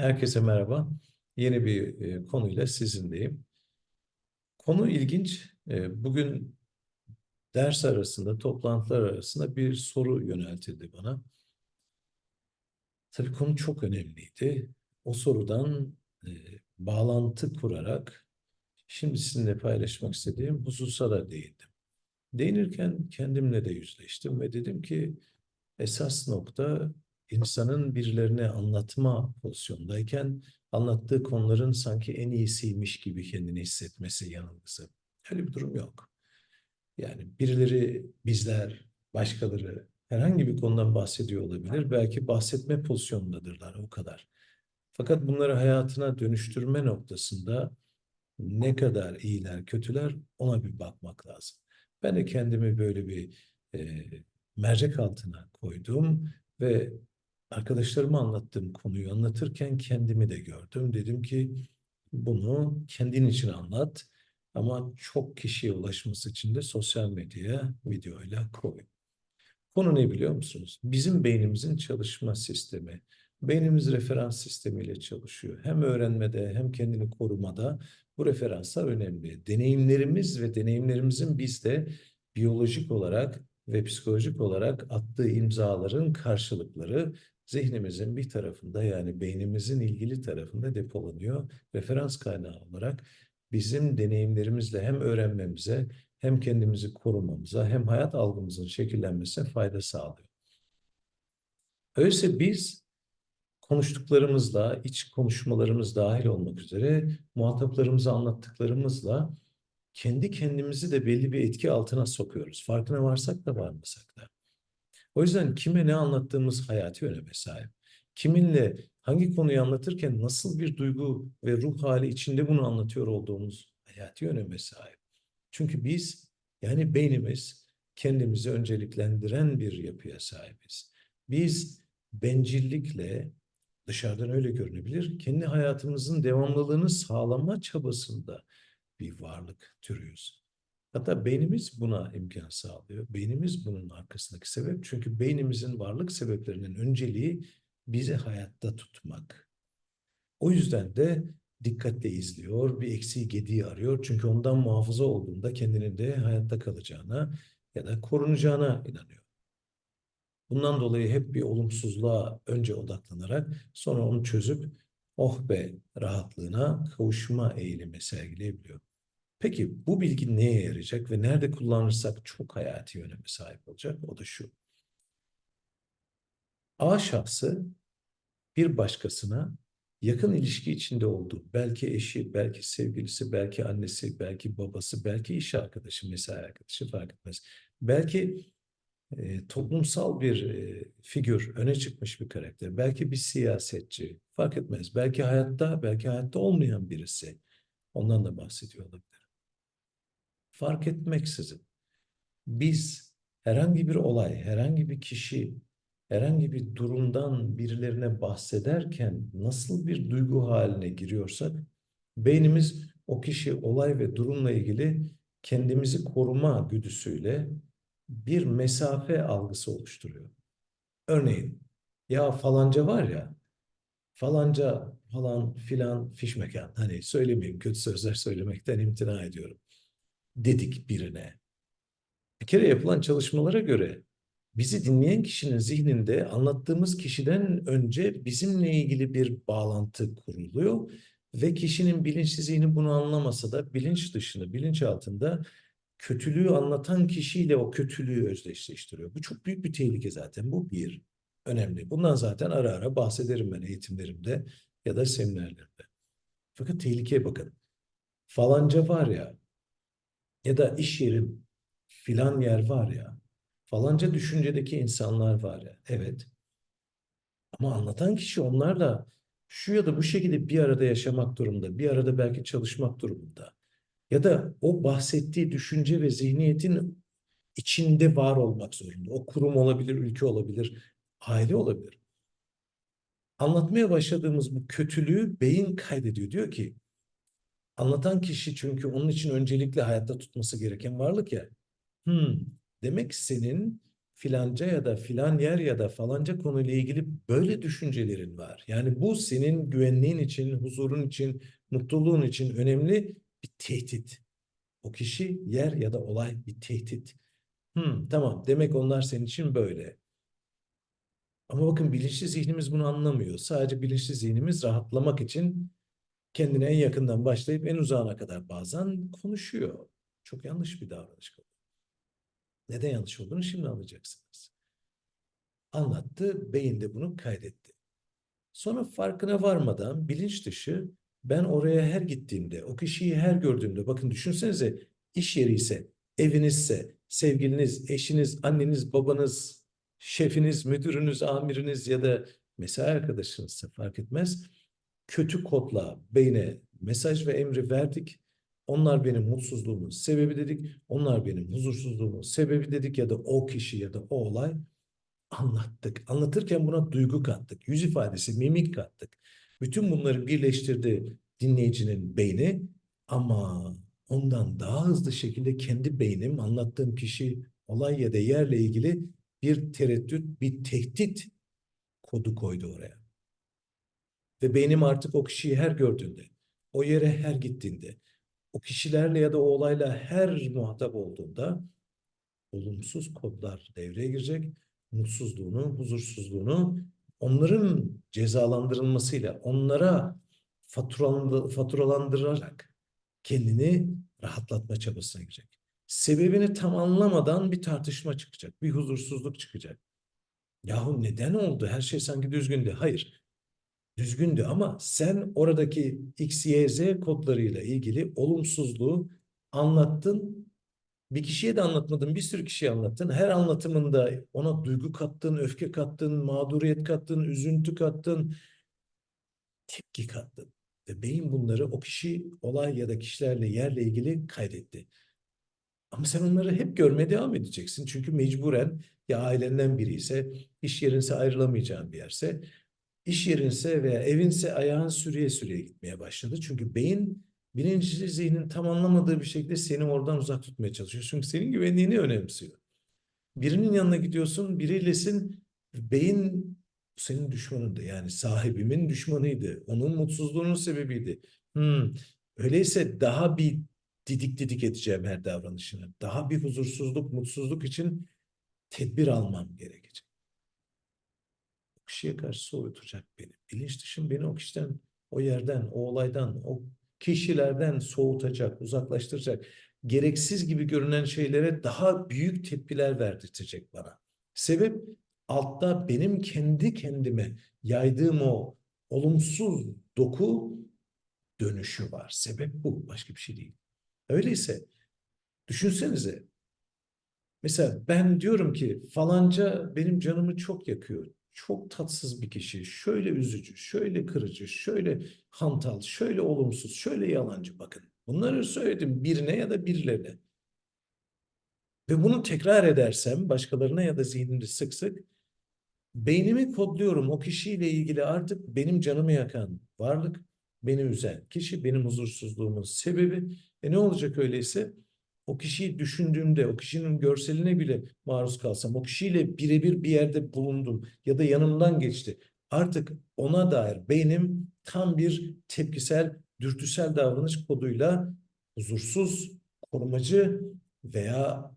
Herkese merhaba. Yeni bir e, konuyla sizinleyim. Konu ilginç. E, bugün ders arasında, toplantılar arasında bir soru yöneltildi bana. Tabii konu çok önemliydi. O sorudan e, bağlantı kurarak şimdi sizinle paylaşmak istediğim hususa da değindim. Değinirken kendimle de yüzleştim ve dedim ki esas nokta insanın birilerine anlatma pozisyondayken anlattığı konuların sanki en iyisiymiş gibi kendini hissetmesi yanılgısı. Öyle bir durum yok. Yani birileri, bizler, başkaları herhangi bir konudan bahsediyor olabilir. Belki bahsetme pozisyonundadırlar o kadar. Fakat bunları hayatına dönüştürme noktasında ne kadar iyiler, kötüler ona bir bakmak lazım. Ben de kendimi böyle bir e, mercek altına koydum ve arkadaşlarıma anlattığım konuyu anlatırken kendimi de gördüm. Dedim ki bunu kendin için anlat ama çok kişiye ulaşması için de sosyal medyaya videoyla koy. Konu ne biliyor musunuz? Bizim beynimizin çalışma sistemi. Beynimiz referans sistemiyle çalışıyor. Hem öğrenmede hem kendini korumada bu referanslar önemli. Deneyimlerimiz ve deneyimlerimizin bizde biyolojik olarak ve psikolojik olarak attığı imzaların karşılıkları zihnimizin bir tarafında yani beynimizin ilgili tarafında depolanıyor. Referans kaynağı olarak bizim deneyimlerimizle hem öğrenmemize hem kendimizi korumamıza hem hayat algımızın şekillenmesine fayda sağlıyor. Öyleyse biz konuştuklarımızla, iç konuşmalarımız dahil olmak üzere muhataplarımıza anlattıklarımızla kendi kendimizi de belli bir etki altına sokuyoruz. Farkına varsak da varmasak da. O yüzden kime ne anlattığımız hayati öneme sahip. Kiminle hangi konuyu anlatırken nasıl bir duygu ve ruh hali içinde bunu anlatıyor olduğumuz hayati öneme sahip. Çünkü biz yani beynimiz kendimizi önceliklendiren bir yapıya sahibiz. Biz bencillikle dışarıdan öyle görünebilir. Kendi hayatımızın devamlılığını sağlama çabasında bir varlık türüyüz. Hatta beynimiz buna imkan sağlıyor. Beynimiz bunun arkasındaki sebep. Çünkü beynimizin varlık sebeplerinin önceliği bizi hayatta tutmak. O yüzden de dikkatle izliyor, bir eksiği gediği arıyor. Çünkü ondan muhafaza olduğunda kendinin de hayatta kalacağına ya da korunacağına inanıyor. Bundan dolayı hep bir olumsuzluğa önce odaklanarak sonra onu çözüp oh be rahatlığına kavuşma eğilimi sergileyebiliyor. Peki bu bilgi neye yarayacak ve nerede kullanırsak çok hayati öneme sahip olacak? O da şu. A şahsı bir başkasına yakın ilişki içinde olduğu, belki eşi, belki sevgilisi, belki annesi, belki babası, belki iş arkadaşı, mesai arkadaşı fark etmez. Belki e, toplumsal bir e, figür, öne çıkmış bir karakter, belki bir siyasetçi, fark etmez. Belki hayatta, belki hayatta olmayan birisi. Ondan da bahsediyor olabilir fark etmeksizin biz herhangi bir olay, herhangi bir kişi, herhangi bir durumdan birilerine bahsederken nasıl bir duygu haline giriyorsak beynimiz o kişi, olay ve durumla ilgili kendimizi koruma güdüsüyle bir mesafe algısı oluşturuyor. Örneğin ya falanca var ya falanca falan filan fiş mekan hani söylemeyeyim kötü sözler söylemekten imtina ediyorum dedik birine. Bir kere yapılan çalışmalara göre bizi dinleyen kişinin zihninde anlattığımız kişiden önce bizimle ilgili bir bağlantı kuruluyor ve kişinin bilinçli zihni bunu anlamasa da bilinç dışında, bilinç altında kötülüğü anlatan kişiyle o kötülüğü özdeşleştiriyor. Bu çok büyük bir tehlike zaten. Bu bir önemli. Bundan zaten ara ara bahsederim ben eğitimlerimde ya da seminerlerimde. Fakat tehlikeye bakın. Falanca var ya ya da iş yerim filan yer var ya falanca düşüncedeki insanlar var ya evet ama anlatan kişi onlarla şu ya da bu şekilde bir arada yaşamak durumunda bir arada belki çalışmak durumunda ya da o bahsettiği düşünce ve zihniyetin içinde var olmak zorunda. O kurum olabilir, ülke olabilir, aile olabilir. Anlatmaya başladığımız bu kötülüğü beyin kaydediyor. Diyor ki Anlatan kişi çünkü onun için öncelikle hayatta tutması gereken varlık ya. Hmm, demek senin filanca ya da filan yer ya da falanca konuyla ilgili böyle düşüncelerin var. Yani bu senin güvenliğin için, huzurun için, mutluluğun için önemli bir tehdit. O kişi, yer ya da olay bir tehdit. Hmm, tamam, demek onlar senin için böyle. Ama bakın bilinçli zihnimiz bunu anlamıyor. Sadece bilinçli zihnimiz rahatlamak için kendine en yakından başlayıp en uzağına kadar bazen konuşuyor. Çok yanlış bir davranış. Neden yanlış olduğunu şimdi anlayacaksınız. Anlattı, beyinde bunu kaydetti. Sonra farkına varmadan bilinç dışı ben oraya her gittiğimde, o kişiyi her gördüğümde, bakın düşünsenize iş yeri ise, evinizse, sevgiliniz, eşiniz, anneniz, babanız, şefiniz, müdürünüz, amiriniz ya da mesai arkadaşınızsa fark etmez. Kötü kodla beyne mesaj ve emri verdik. Onlar benim mutsuzluğumun sebebi dedik. Onlar benim huzursuzluğumun sebebi dedik ya da o kişi ya da o olay anlattık. Anlatırken buna duygu kattık. Yüz ifadesi, mimik kattık. Bütün bunları birleştirdi dinleyicinin beyni ama ondan daha hızlı şekilde kendi beynim anlattığım kişi, olay ya da yerle ilgili bir tereddüt, bir tehdit kodu koydu oraya. Ve beynim artık o kişiyi her gördüğünde, o yere her gittiğinde, o kişilerle ya da o olayla her muhatap olduğunda olumsuz kodlar devreye girecek. Mutsuzluğunu, huzursuzluğunu onların cezalandırılmasıyla, onlara faturalandı, faturalandırarak kendini rahatlatma çabasına girecek. Sebebini tam anlamadan bir tartışma çıkacak, bir huzursuzluk çıkacak. Yahu neden oldu? Her şey sanki düzgündü. Hayır düzgündü ama sen oradaki X, Y, Z kodlarıyla ilgili olumsuzluğu anlattın. Bir kişiye de anlatmadın, bir sürü kişiye anlattın. Her anlatımında ona duygu kattın, öfke kattın, mağduriyet kattın, üzüntü kattın, tepki kattın. Ve beyin bunları o kişi, olay ya da kişilerle, yerle ilgili kaydetti. Ama sen onları hep görmeye devam edeceksin. Çünkü mecburen ya ailenden biri ise, iş yerinse ayrılamayacağın bir yerse iş yerinse veya evinse ayağın sürüye sürüye gitmeye başladı. Çünkü beyin bilinçli zihnin tam anlamadığı bir şekilde seni oradan uzak tutmaya çalışıyor. Çünkü senin güvenliğini önemsiyor. Birinin yanına gidiyorsun, biriylesin, beyin senin düşmanındı. Yani sahibimin düşmanıydı. Onun mutsuzluğunun sebebiydi. Hmm, öyleyse daha bir didik didik edeceğim her davranışını. Daha bir huzursuzluk, mutsuzluk için tedbir almam gerekecek kişiye karşı soğutacak beni. Bilinç dışım beni o kişiden, o yerden, o olaydan, o kişilerden soğutacak, uzaklaştıracak. Gereksiz gibi görünen şeylere daha büyük tepkiler verdirtecek bana. Sebep altta benim kendi kendime yaydığım o olumsuz doku dönüşü var. Sebep bu, başka bir şey değil. Öyleyse düşünsenize Mesela ben diyorum ki falanca benim canımı çok yakıyor çok tatsız bir kişi, şöyle üzücü, şöyle kırıcı, şöyle hantal, şöyle olumsuz, şöyle yalancı bakın. Bunları söyledim birine ya da birilerine. Ve bunu tekrar edersem başkalarına ya da zihnimde sık sık beynimi kodluyorum. O kişiyle ilgili artık benim canımı yakan varlık, beni üzen kişi, benim huzursuzluğumun sebebi. E ne olacak öyleyse? O kişiyi düşündüğümde, o kişinin görseline bile maruz kalsam, o kişiyle birebir bir yerde bulundum ya da yanımdan geçti. Artık ona dair beynim tam bir tepkisel, dürtüsel davranış koduyla huzursuz, korumacı veya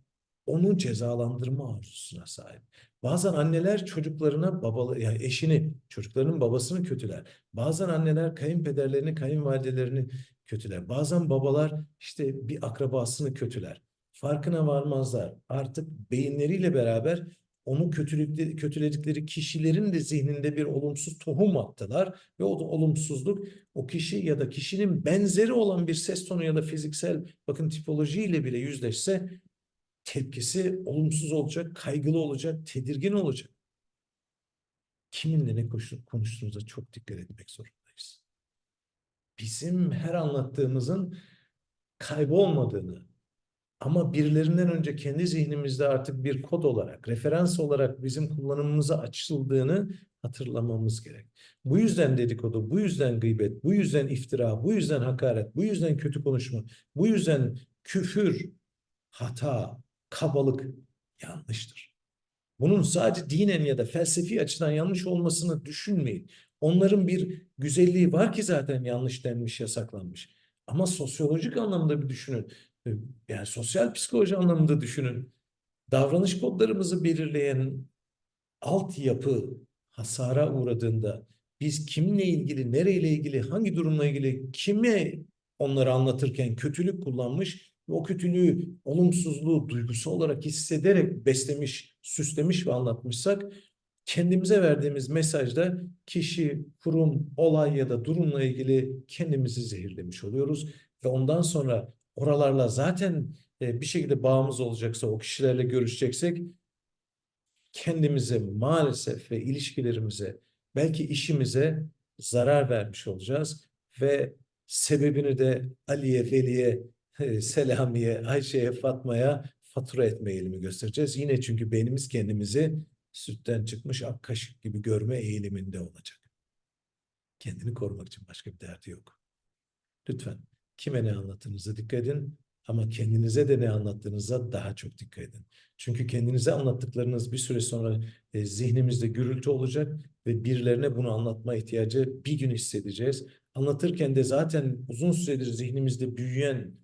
onu cezalandırma arzusuna sahip. Bazen anneler çocuklarına babalı yani eşini, çocuklarının babasını kötüler. Bazen anneler kayınpederlerini, kayınvalidelerini kötüler. Bazen babalar işte bir akrabasını kötüler. Farkına varmazlar. Artık beyinleriyle beraber onu kötülükleri, kötüledikleri kişilerin de zihninde bir olumsuz tohum attılar ve o da olumsuzluk o kişi ya da kişinin benzeri olan bir ses tonu ya da fiziksel bakın tipolojiyle bile yüzleşse tepkisi olumsuz olacak, kaygılı olacak, tedirgin olacak. Kiminle ne konuştuğumuza çok dikkat etmek zorundayız. Bizim her anlattığımızın kaybolmadığını ama birilerinden önce kendi zihnimizde artık bir kod olarak, referans olarak bizim kullanımımıza açıldığını hatırlamamız gerek. Bu yüzden dedikodu, bu yüzden gıybet, bu yüzden iftira, bu yüzden hakaret, bu yüzden kötü konuşma, bu yüzden küfür, hata, kabalık yanlıştır. Bunun sadece dinen ya da felsefi açıdan yanlış olmasını düşünmeyin. Onların bir güzelliği var ki zaten yanlış denmiş, yasaklanmış. Ama sosyolojik anlamda bir düşünün. Yani sosyal psikoloji anlamında düşünün. Davranış kodlarımızı belirleyen altyapı hasara uğradığında biz kimle ilgili, nereyle ilgili, hangi durumla ilgili, kime onları anlatırken kötülük kullanmış ve o kötülüğü, olumsuzluğu duygusu olarak hissederek beslemiş, süslemiş ve anlatmışsak kendimize verdiğimiz mesajda kişi, kurum, olay ya da durumla ilgili kendimizi zehirlemiş oluyoruz ve ondan sonra oralarla zaten e, bir şekilde bağımız olacaksa, o kişilerle görüşeceksek kendimize maalesef ve ilişkilerimize, belki işimize zarar vermiş olacağız ve sebebini de Ali'ye, Veli'ye, e, Selami'ye, Ayşe'ye, Fatma'ya fatura etme eğilimi göstereceğiz. Yine çünkü beynimiz kendimizi sütten çıkmış ak kaşık gibi görme eğiliminde olacak. Kendini korumak için başka bir derdi yok. Lütfen kime ne anlattığınıza dikkat edin ama kendinize de ne anlattığınıza daha çok dikkat edin. Çünkü kendinize anlattıklarınız bir süre sonra e, zihnimizde gürültü olacak ve birilerine bunu anlatma ihtiyacı bir gün hissedeceğiz. Anlatırken de zaten uzun süredir zihnimizde büyüyen,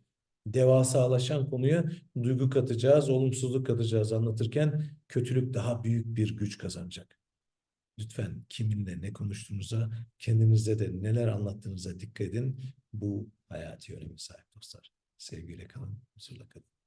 devasalaşan konuya duygu katacağız, olumsuzluk katacağız anlatırken kötülük daha büyük bir güç kazanacak. Lütfen kiminle ne konuştuğunuza, kendinizde de neler anlattığınıza dikkat edin. Bu hayati önemi sahip dostlar. Sevgiyle kalın, huzurla kalın.